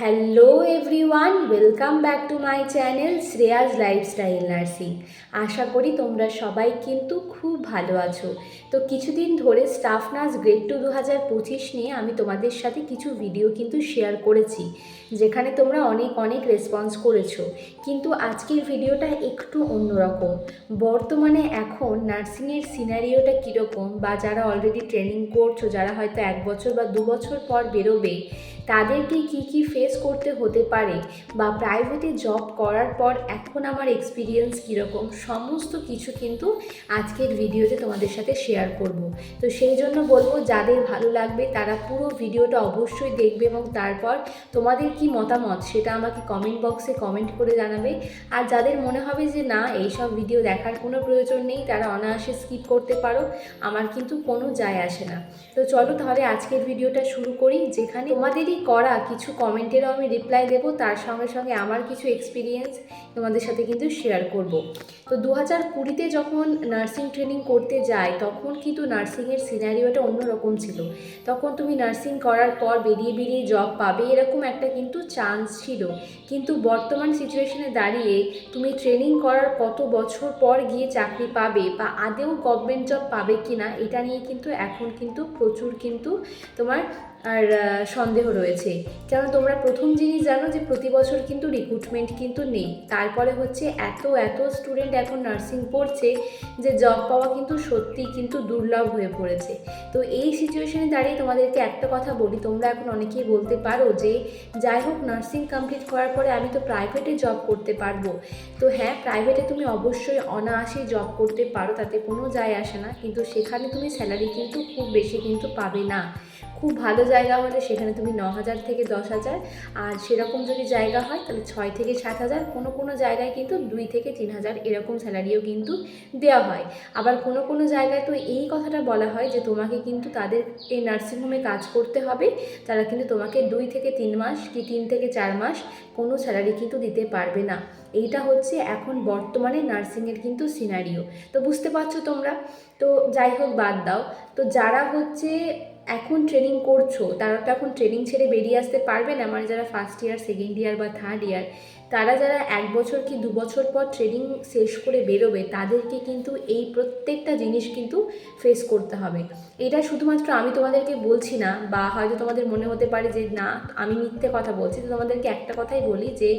Hello everyone welcome back to my channel Shreya's lifestyle nursing আশা করি তোমরা সবাই কিন্তু খুব ভালো আছো। তো কিছুদিন ধরে স্টাফ নার্স গ্রেড টু দু হাজার পঁচিশ নিয়ে আমি তোমাদের সাথে কিছু ভিডিও কিন্তু শেয়ার করেছি, যেখানে তোমরা অনেক অনেক রেসপন্স করেছ। কিন্তু আজকের ভিডিওটা একটু অন্যরকম। বর্তমানে এখন নার্সিংয়ের সিনারিওটা কীরকম বা যারা অলরেডি ট্রেনিং করছ, যারা হয়তো এক বছর বা দু বছর পর বেরোবে তাদেরকে কি কি ফেস করতে হতে পারে বা প্রাইভেটে জব করার পর এখন আমার এক্সপিরিয়েন্স কীরকম, সমস্ত কিছু কিন্তু আজকের ভিডিওতে তোমাদের সাথে শেয়ার করব। তো সেই জন্য বলব, যাদের ভালো লাগবে তারা পুরো ভিডিওটা অবশ্যই দেখবে এবং তারপর তোমাদের কি মতামত সেটা আমাকে কমেন্ট বক্সে কমেন্ট করে জানাবে। আর যাদের মনে হবে যে না, এইসব ভিডিও দেখার কোনো প্রয়োজন নেই, তারা অনায়াসে স্কিপ করতে পারো, আমার কিন্তু কোনো যায় আসে না। তো চলো তাহলে আজকের ভিডিওটা শুরু করি, যেখানে তোমাদেরই করা কিছু কমেন্টেরও আমি রিপ্লাই দেবো, তার সঙ্গে সঙ্গে আমার কিছু এক্সপিরিয়েন্স তোমাদের সাথে কিন্তু শেয়ার করব। তো দু হাজার কুড়িতে যখন নার্সিং ট্রেনিং করতে যাই, তখন কিন্তু নার্সিংয়ের সিনারিওটা অন্যরকম ছিল। তখন তুমি নার্সিং করার পর বেরিয়ে বেরিয়ে জব পাবে, এরকম একটা কিন্তু চান্স ছিল। কিন্তু বর্তমান সিচুয়েশনে দাঁড়িয়ে তুমি ট্রেনিং করার কত বছর পর গিয়ে চাকরি পাবে বা আদেও গভর্নমেন্ট জব পাবে কি না এটা নিয়ে কিন্তু এখন কিন্তু প্রচুর কিন্তু তোমার আর সন্দেহ রয়েছে। কারণ তোমরা প্রথম জিনিস জানো যে প্রতি বছর কিন্তু রিক্রুটমেন্ট কিন্তু নেই। তারপরে হচ্ছে এত এত স্টুডেন্ট এখন নার্সিং পড়ছে যে জব পাওয়া কিন্তু সত্যিই কিন্তু দুর্লভ হয়ে পড়েছে। তো এই সিচুয়েশনে দাঁড়িয়ে তোমাদেরকে একটা কথা বলি, তোমরা এখন অনেকেই বলতে পারো যে যাই হোক নার্সিং কমপ্লিট করার পরে আমি তো প্রাইভেটে জব করতে পারব। তো হ্যাঁ প্রাইভেটে তুমি অবশ্যই অনায়াসে জব করতে পারো, তাতে কোনো যায় আসে না। কিন্তু সেখানে তুমি স্যালারি কিন্তু খুব বেশি কিন্তু পাবে না। খুব ভালো জায়গা হলে সেখানে তুমি ন হাজার থেকে দশ হাজার। আর সেরকম যদি জায়গা হয়, তাহলে ছয় থেকে সাত হাজার। কোনো কোনো জায়গায় কিন্তু দুই থেকে তিন হাজার এরকম স্যালারিও কিন্তু দেওয়া হয়। আবার কোনো কোনো জায়গায় তো এই কথাটা বলা হয় যে, তোমাকে কিন্তু তাদের এই নার্সিংহোমে কাজ করতে হবে। তারা কিন্তু তোমাকে দুই থেকে তিন মাস কি তিন থেকে চার মাস কোনো স্যালারি কিন্তু দিতে পারবে না। এইটা হচ্ছে এখন বর্তমানে নার্সিংয়ের কিন্তু সিনারিও তো বুঝতে পারছ তোমরা? তো যাই হোক, বাদ দাও। তো যারা হচ্ছে এখন ট্রেনিং করছ, তারা তো এখন ট্রেনিং ছেড়ে বেরিয়ে আসতে পারবে না। মানে যারা ফার্স্ট ইয়ার সেকেন্ড ইয়ার বা থার্ড ইয়ার তারা যারা এক বছর কি দু বছর পর ট্রেনিং শেষ করে বেরোবে, তাদেরকে কিন্তু এই প্রত্যেকটা জিনিস কিন্তু ফেস করতে হবে। এটা শুধুমাত্র আমি তোমাদেরকে বলছি না, বা হয়তো তোমাদের মনে হতে পারে যে, না, আমি মিথ্যে কথা বলছি। তো তোমাদেরকে একটা কথাই বলি যে,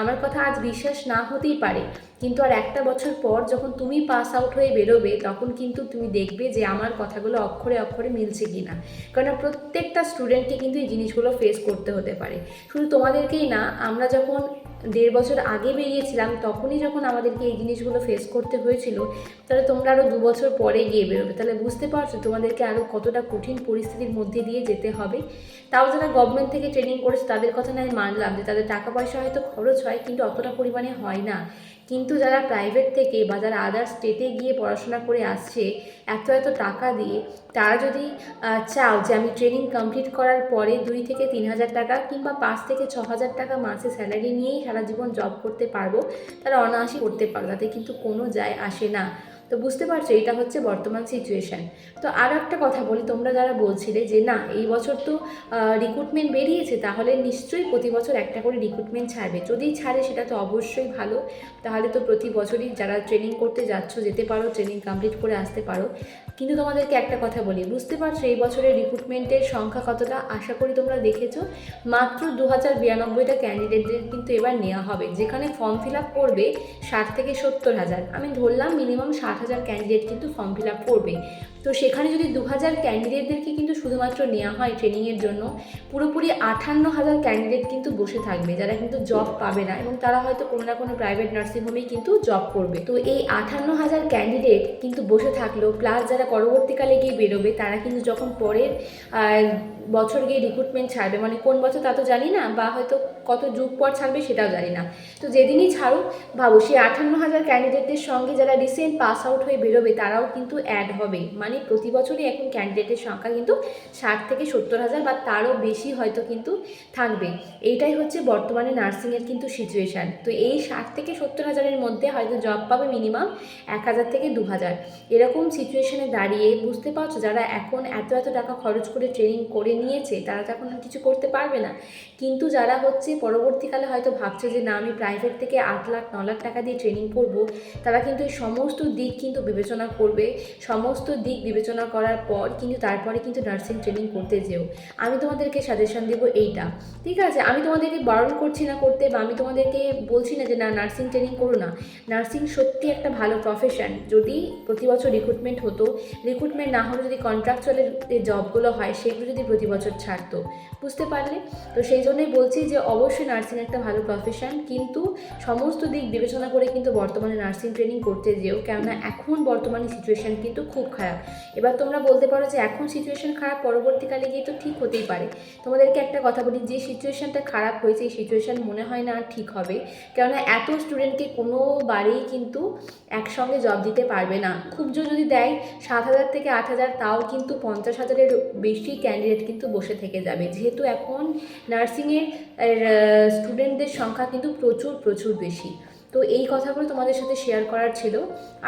আমার কথা আজ বিশ্বাস না হতেই পারে। কিন্তু আর একটা বছর পর যখন তুমি পাস আউট হয়ে বেরোবে, তখন কিন্তু তুমি দেখবে যে, আমার কথাগুলো অক্ষরে অক্ষরে মিলছে কি না কারণ প্রত্যেকটা স্টুডেন্টকে কিন্তু এই জিনিসগুলো ফেস করতে হতে পারে। শুধু তোমাদেরকেই না, আমরা যখন দেড় বছর আগে বেরিয়েছিলাম, তখনই যখন আমাদেরকে এই জিনিসগুলো ফেস করতে হয়েছিল, তাহলে তোমরা আরও দু বছর পরে গিয়ে বেরোবে। তাহলে বুঝতে পারছ তোমাদেরকে আরও কতটা কঠিন পরিস্থিতির মধ্যে দিয়ে যেতে হবে। তাও যারা গভর্নমেন্ট থেকে ট্রেনিং করেছে, তাদের কথা নয় মানলাম যে তাদের টাকা পয়সা হয়তো খরচ হয়, কিন্তু অতটা পরিমাণে হয় না। কিন্তু যারা প্রাইভেট থেকে বা যারা আদার স্টেটে গিয়ে পড়াশোনা করে আসছে, এত এত টাকা দিয়ে তারা যদি চাও যে আমি ট্রেনিং কমপ্লিট করার পরে দুই থেকে তিন হাজার টাকা কিংবা পাঁচ থেকে ছ হাজার টাকা মাসে স্যালারি নিয়েই সারা জীবন জব করতে পারব, তারা অনায়াসই করতে পারো তাতে কিন্তু কোনো যায় আসে না। তো বুঝতে পারছ, এটা হচ্ছে বর্তমান সিচুয়েশান তো আর একটা কথা বলি, তোমরা যারা বলছিলে যে না, এই বছর তো রিক্রুটমেন্ট বেরিয়েছে, তাহলে নিশ্চয়ই প্রতি বছর একটা করে রিক্রুটমেন্ট ছাড়বে। যদি ছাড়ে, সেটা তো অবশ্যই ভালো। তাহলে তো প্রতি বছরই যারা ট্রেনিং করতে যাচ্ছ, যেতে পারো ট্রেনিং কমপ্লিট করে আসতে পারো। কিন্তু তোমাদেরকে একটা কথা বলি, বুঝতে পারছ এই বছরের রিক্রুটমেন্টের সংখ্যা কতটা? আশা করি তোমরা দেখেছ। মাত্র দু হাজার বিরানব্বইটা ক্যান্ডিডেটদের কিন্তু এবার নেওয়া হবে, যেখানে ফর্ম ফিল আপ করবে ষাট থেকে সত্তর হাজার। আমি ধরলাম মিনিমাম ষাট হাজার ক্যান্ডিডেট কিন্তু ফর্ম ফিল আপ করবে তো সেখানে যদি দু হাজার ক্যান্ডিডেটদেরকে কিন্তু শুধুমাত্র নেওয়া হয় ট্রেনিংয়ের জন্য, পুরোপুরি আঠান্ন হাজার ক্যান্ডিডেট কিন্তু বসে থাকবে, যারা কিন্তু জব পাবে না এবং তারা হয়তো কোনো না কোনো প্রাইভেট নার্সিংহোমেই কিন্তু জব করবে। তো এই আটান্ন হাজার ক্যান্ডিডেট কিন্তু বসে থাকলেও প্লাস যারা পরবর্তীকালে গিয়ে বেরোবে, তারা কিন্তু যখন পরের বছর গিয়ে রিক্রুটমেন্ট ছাড়বে মানে কোন বছর তা তো জানি না, বা হয়তো কত যুগ পর ছাড়বে সেটাও জানি না। তো যেদিনই ছাড়ুক, ভাবো, সেই আটান্ন হাজার ক্যান্ডিডেটদের সঙ্গে যারা রিসেন্ট পাস আউট হয়ে বেরোবে, তারাও কিন্তু অ্যাড হবে। মানে মানে প্রতি বছরই এখন ক্যান্ডিডেটের সংখ্যা কিন্তু ষাট থেকে সত্তর হাজার বা তারও বেশি হয়তো কিন্তু থাকবে। এইটাই হচ্ছে বর্তমানে নার্সিংয়ের কিন্তু সিচুয়েশান তো এই ষাট থেকে সত্তর হাজারের মধ্যে হয়তো জব পাবে মিনিমাম এক হাজার থেকে দু হাজার। এরকম সিচুয়েশানে দাঁড়িয়ে বুঝতে পারছ, যারা এখন এত এত টাকা খরচ করে ট্রেনিং করে নিয়েছে, তারা তো এখন আর কিছু করতে পারবে না। কিন্তু যারা হচ্ছে পরবর্তীকালে হয়তো ভাবছে যে, না, আমি প্রাইভেট থেকে আট লাখ, ন লাখ টাকা দিয়ে ট্রেনিং করব, তারা কিন্তু এই সমস্ত দিক কিন্তু বিবেচনা করবে। সমস্ত দিক বিবেচনা করার পর কিন্তু তারপরে কিন্তু নার্সিং ট্রেনিং করতে যেও। আমি তোমাদেরকে সাজেশন দেবো এইটা। ঠিক আছে? আমি তোমাদেরকে বারণ করছি না করতে বা আমি তোমাদেরকে বলছি না যে না নার্সিং ট্রেনিং করো না। নার্সিং সত্যি একটা ভালো প্রফেশন যদি প্রতি বছর রিক্রুটমেন্ট হতো রিক্রুটমেন্ট না হলে যদি কন্ট্রাকচুয়ালের যে জবগুলো হয়, সেগুলো যদি প্রতি বছর ছাড়তো। বুঝতে পারলে? তো সেই জন্যই বলছি যে অবশ্যই নার্সিং একটা ভালো প্রফেশন কিন্তু সমস্ত দিক বিবেচনা করে কিন্তু বর্তমানে নার্সিং ট্রেনিং করতে যেও। কেননা এখন বর্তমানে সিচুয়েশন কিন্তু খুব খারাপ। এবার তোমরা বলতে পারো যে এখন সিচুয়েশন খারাপ, পরবর্তীকালে গিয়ে তো ঠিক হতেই পারে। তোমাদেরকে একটা কথা বলি, যে সিচুয়েশনটা খারাপ হয়েছে, এই সিচুয়েশান মনে হয় না ঠিক হবে। কেননা এত স্টুডেন্টকে কোনোবারেই কিন্তু একসঙ্গে জব দিতে পারবে না। খুব জোর যদি দেয়, সাত হাজার থেকে আট হাজার, তাও কিন্তু পঞ্চাশ হাজারের বেশি ক্যান্ডিডেট কিন্তু বসে থেকে যাবে। যেহেতু এখন নার্সিংয়ের স্টুডেন্টদের সংখ্যা কিন্তু প্রচুর প্রচুর বেশি। তো এই কথাগুলো তোমাদের সাথে শেয়ার করার ছিল।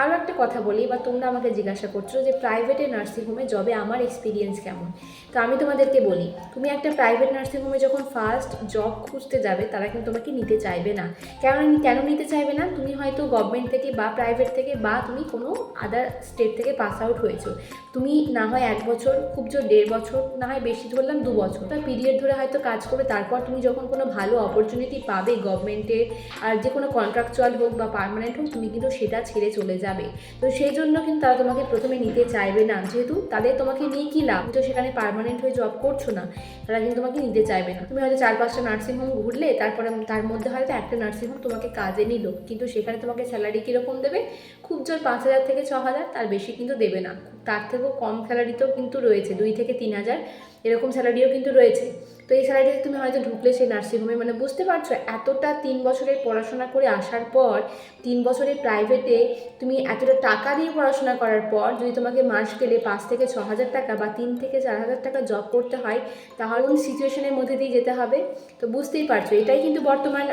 আরও একটা কথা বলি, বা তোমরা আমাকে জিজ্ঞাসা করছ যে প্রাইভেটে নার্সিংহোমে জবে আমার এক্সপিরিয়েন্স কেমন? তো আমি তোমাদেরকে বলি, তুমি একটা প্রাইভেট নার্সিংহোমে যখন ফার্স্ট জব খুঁজতে যাবে, তারা কিন্তু তোমাকে নিতে চাইবে না। কেন কেন নিতে চাইবে না? তুমি হয়তো গভর্নমেন্ট থেকে বা প্রাইভেট থেকে বা তুমি কোনো আদার স্টেট থেকে পাস আউট হয়েছো। তুমি না হয় এক বছর, খুব জোর দেড় বছর, না হয় বেশি ধরলাম দু বছর। তার পিরিয়ড ধরে হয়তো কাজ করবে, তারপর তুমি যখন কোনো ভালো অপরচুনিটি পাবে গভর্নমেন্টের আর যে কোনো কন্ট্রাকচুয়াল হোক বা পার্মানেন্ট হোক, তুমি কিন্তু সেটা ছেড়ে চলে যাবে। তো সেই জন্য কিন্তু তারা তোমাকে প্রথমে নিতে চাইবে না। যেহেতু তাদের তোমাকে নিয়ে কী লাভ? তো সেখানে পার্মানেন্ট হয়ে জব করছ না। তারা কিন্তু তোমাকে নিতে চাইবে না। তুমি হয়তো চার পাঁচটা নার্সিংহোম ঘুরলে, তারপরে তার মধ্যে হয়তো একটা নার্সিংহোম তোমাকে কাজে নিল। কিন্তু সেখানে তোমাকে স্যালারি কীরকম দেবে? খুব জোর পাঁচ হাজার থেকে ছ হাজার, তার বেশি কিন্তু দেবে না। তার থেকেও কম স্যালারিতেও কিন্তু রয়েছে, দুই থেকে তিন হাজার। এরকম স্যালারিও কিন্তু রয়েছে। তো এই স্যালারিতে তুমি হয়তো ঢুকলে সেই নার্সিংহোমে মানে বুঝতে পারছ, এতটা তিন বছরের পড়াশোনা করে আসার পর, তিন বছরের প্রাইভেটে তুমি এতটা টাকা দিয়ে পড়াশোনা করার পর, যদি তোমাকে মাস গেলে পাঁচ থেকে ছ হাজার টাকা বা তিন থেকে চার হাজার টাকা জব করতে হয়, তাহলে কোন সিচুয়েশনের মধ্যে দিয়ে যেতে হবে। তো বুঝতেই পারছ, এটাই কিন্তু বর্তমান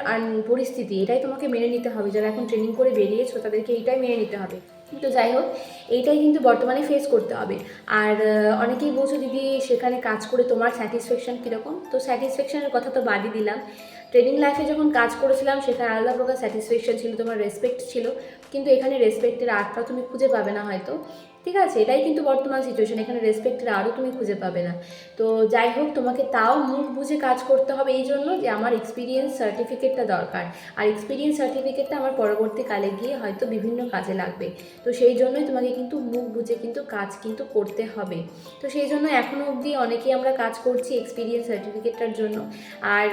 পরিস্থিতি। এটাই তোমাকে মেনে নিতে হবে। যারা এখন ট্রেনিং করে বেরিয়েছো, তাদেরকে এটাই মেনে নিতে হবে। তো যাই হোক, এইটাই কিন্তু বর্তমানে ফেস করতে হবে। আর অনেকেই বলছো, দিদি, সেখানে কাজ করে তোমার স্যাটিসফ্যাকশান কীরকম? তো স্যাটিসফ্যাকশানের কথা তো বাদই দিলাম। ট্রেনিং লাইফে যখন কাজ করেছিলাম, সেখানে আলাদা প্রকার স্যাটিসফ্যাকশান ছিল, তোমার রেসপেক্ট ছিল। কিন্তু এখানে রেসপেক্টের আর্টটা তুমি খুঁজে পাবে না হয়তো। ঠিক আছে, এটাই কিন্তু বর্তমান সিচুয়েশন এখানে রেসপেক্টের আরও তুমি খুঁজে পাবে না। তো যাই হোক, তোমাকে তাও মুখ বুঝে কাজ করতে হবে এই জন্য যে আমার এক্সপিরিয়েন্স সার্টিফিকেটটা দরকার। আর এক্সপিরিয়েন্স সার্টিফিকেটটা আমার পরবর্তীকালে গিয়ে হয়তো বিভিন্ন কাজে লাগবে। তো সেই জন্যই তোমাকে কিন্তু মুখ বুঝে কিন্তু কাজ কিন্তু করতে হবে। তো সেই জন্য এখনও অবধি অনেকেই আমরা কাজ করছি এক্সপিরিয়েন্স সার্টিফিকেটটার জন্য। আর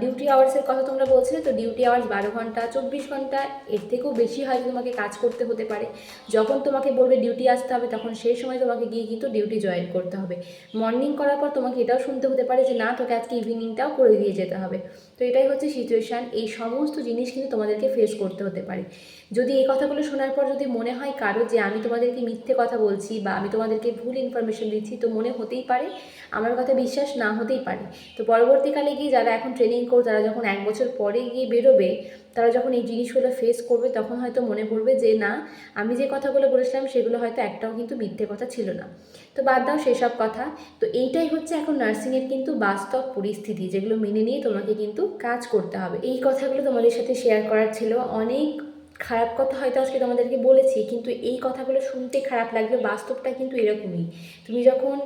ডিউটি আওয়ার্সের কথা তোমরা বলছিলে, তো ডিউটি আওয়ার্স বারো ঘণ্টা, চব্বিশ ঘণ্টা, এর থেকেও বেশি হয়তো তোমাকে কাজ করতে হতে পারে। যখন তোমাকে বলবে ডিউটি আসতে হবে, তখন সেই সময় তোমাকে গিয়ে কিন্তু ডিউটি জয়েন করতে হবে। মর্নিং করার পর তোমাকে এটাও শুনতে হতে পারে যে, না, তোকে আজকে ইভিনিংটাও করে দিয়ে যেতে হবে। তো এটাই হচ্ছে সিচুয়েশান এই সমস্ত জিনিস কিন্তু তোমাদেরকে ফেস করতে হতে পারে। যদি এই কথাগুলো শোনার পর যদি মনে হয় কারও যে আমি তোমাদেরকে মিথ্যে কথা বলছি বা আমি তোমাদেরকে ভুল ইনফরমেশন দিচ্ছি, তো মনে হতেই পারে, আমার কথা বিশ্বাস না হতেই পারে। তো পরবর্তীকালে গিয়ে যারা এখন ট্রেনিং করো তারা যখন এক বছর পরে গিয়ে বেরোবে, তারা যখন এই জিনিসগুলো ফেস করবে, তখন হয়তো মনে পড়বে যে, না, আমি যে কথাগুলো বলেছিলাম, সেগুলো হয়তো একটাও কিন্তু মিথ্যে কথা ছিল না। তো বাদ দাও সেসব কথা। তো এইটাই হচ্ছে এখন নার্সিংয়ের কিন্তু বাস্তব পরিস্থিতি, যেগুলো মেনে নিয়ে তোমাকে কিন্তু কাজ করতে হবে। এই কথাগুলো তোমাদের সাথে শেয়ার করার ছিল। অনেক খারাপ কথা হয়তো আজকে তোমাদেরকে বলেছি, কিন্তু এই কথাগুলো শুনতে খারাপ লাগবে, বাস্তবটা কিন্তু এরকমই। তুমি যখন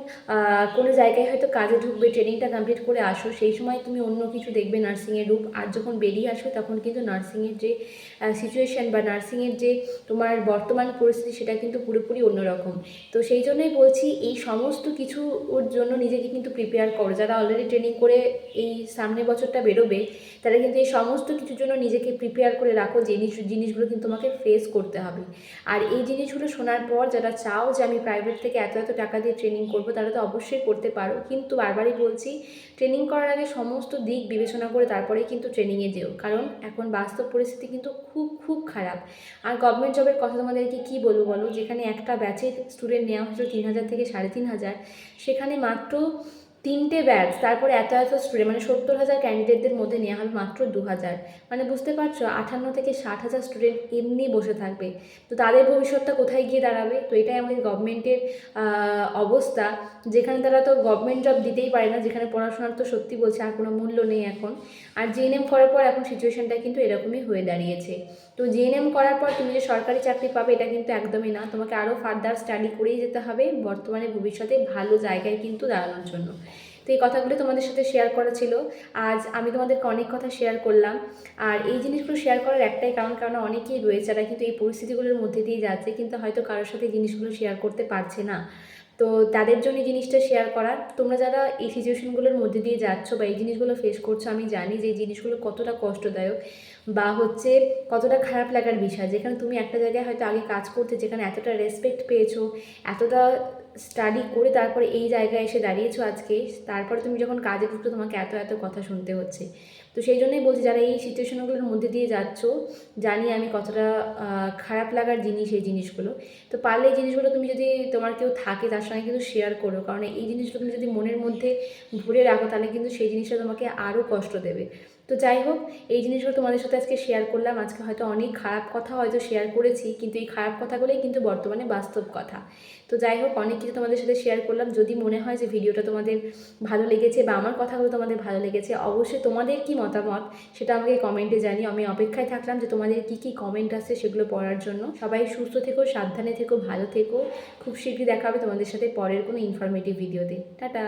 কোনো জায়গায় হয়তো কাজে ঢুকবে ট্রেনিংটা কমপ্লিট করে আসো, সেই সময় তুমি অন্য কিছু দেখবে নার্সিংয়ের রূপ। আর যখন বেরিয়ে আসবে তখন কিন্তু নার্সিংয়ের যে সিচুয়েশান বা নার্সিংয়ের যে, তোমার বর্তমান পরিস্থিতি, সেটা কিন্তু পুরোপুরি অন্যরকম। তো সেই জন্যই বলছি, এই সমস্ত কিছু ওর জন্য নিজেকে কিন্তু প্রিপেয়ার করো। যারা অলরেডি ট্রেনিং করে এই সামনের বছরটা বেরোবে, তারা কিন্তু এই সমস্ত কিছুর জন্য নিজেকে প্রিপেয়ার করে রাখো। জিনিস জিনিসগুলো জিনিসগুলো কিন্তু তোমাকে ফেস করতে হবে। আর এই জিনিসগুলো শোনার পর যারা চাও যে আমি প্রাইভেট থেকে এত এত টাকা দিয়ে ট্রেনিং করব, তারা তো অবশ্যই করতে পারো। কিন্তু বারবারই বলছি ট্রেনিং করার আগে সমস্ত দিক বিবেচনা করে তারপরেই কিন্তু ট্রেনিংয়ে যেও। কারণ এখন বাস্তব পরিস্থিতি কিন্তু খুব খুব খারাপ। আর গভর্নমেন্ট জবের কথা তোমাদেরকে কী বলব বলো? যেখানে একটা ব্যাচের স্টুডেন্ট নেওয়া হয়েছিল তিন হাজার থেকে সাড়ে তিন হাজার, সেখানে মাত্র তিনটে ব্যাচ, তারপরে এত এত স্টুডেন্ট মানে সত্তর হাজার ক্যান্ডিডেটদের মধ্যে নেওয়া হবে মাত্র দু হাজার মানে বুঝতে পারছ আঠান্ন থেকে ষাট হাজার স্টুডেন্ট এমনি বসে থাকবে। তো তাদের ভবিষ্যৎটা কোথায় গিয়ে দাঁড়াবে? তো এটাই আমাদের গভর্নমেন্টের অবস্থা। যেখানে তারা তো গভর্নমেন্ট জব দিতেই পারে না, যেখানে পড়াশোনার তো সত্যি বলছে আর কোনো মূল্য নেই এখন। আর জিএনএম করার পর এখন সিচুয়েশনটা কিন্তু এরকমই হয়ে দাঁড়িয়েছে। তো জিএনএম করার পর তুমি যে সরকারি চাকরি পাবে, এটা কিন্তু একদমই না। তোমাকে আরও ফার্দার স্টাডি করেই যেতে হবে। বর্তমানে ভবিষ্যতে ভালো জায়গায় কিন্তু দাঁড়ানোর জন্য। তো এই কথাগুলো তোমাদের সাথে শেয়ার করা ছিল। আজ আমি তোমাদেরকে অনেক কথা শেয়ার করলাম। আর এই জিনিসগুলো শেয়ার করার একটাই কারণ কারণ অনেকেই রয়েছে যারা কিন্তু এই পরিস্থিতিগুলোর মধ্যে দিয়ে যাচ্ছে, কিন্তু হয়তো কারোর সাথে জিনিসগুলো শেয়ার করতে পারছে না। তো তাদের জন্য জিনিসটা শেয়ার করার তোমরা যারা এই সিচুয়েশনগুলোর মধ্যে দিয়ে যাচ্ছ বা এই জিনিসগুলো ফেস করছ, আমি জানি যে এই জিনিসগুলো কতটা কষ্টদায়ক। বা হচ্ছে কতটা খারাপ লাগার বিষয়, যেখানে তুমি একটা জায়গায় হয়তো আগে কাজ করতে, যেখানে এতটা রেসপেক্ট পেয়েছ, এতটা স্টাডি করে তারপরে এই জায়গায় এসে দাঁড়িয়েছো আজকে, তারপরে তুমি যখন কাজে ঢুকছো তোমাকে এত এত কথা শুনতে হচ্ছে। তো সেই জন্যই বলছি, যারা এই সিচুয়েশনগুলোর মধ্যে দিয়ে যাচ্ছ, জানি আমি কতটা খারাপ লাগার জিনিস এই জিনিসগুলো। তো পারলে এই জিনিসগুলো তুমি যদি তোমার কেউ থাকে তার সঙ্গে কিন্তু শেয়ার করো, কারণ এই জিনিসগুলো তুমি যদি মনের মধ্যে ভরে রাখো, তাহলে কিন্তু সেই জিনিসটা তোমাকে আরও কষ্ট দেবে। তো যাই হোক, এই জিনিসগুলো তোমাদের সাথে আজকে শেয়ার করলাম। আজকে হয়তো অনেক খারাপ কথা হয়তো শেয়ার করেছি, কিন্তু এই খারাপ কথাগুলোই কিন্তু বর্তমানে বাস্তব কথা। তো যাই হোক, অনেক কিছু তোমাদের সাথে শেয়ার করলাম। যদি মনে হয় যে ভিডিওটা তোমাদের ভালো লেগেছে বা আমার কথাগুলো তোমাদের ভালো লেগেছে, অবশ্যই তোমাদের কি মতামত সেটা আমাকে কমেন্টে জানিও। আমি অপেক্ষায় থাকলাম যে তোমাদের কি কি কমেন্ট আছে সেগুলো পড়ার জন্য। সবাই সুস্থ থেকো, সাবধানে থেকো, ভালো থেকো। খুব শীঘ্রই দেখা হবে তোমাদের সাথে পরের কোনো ইনফরমেটিভ ভিডিওতে টাটা!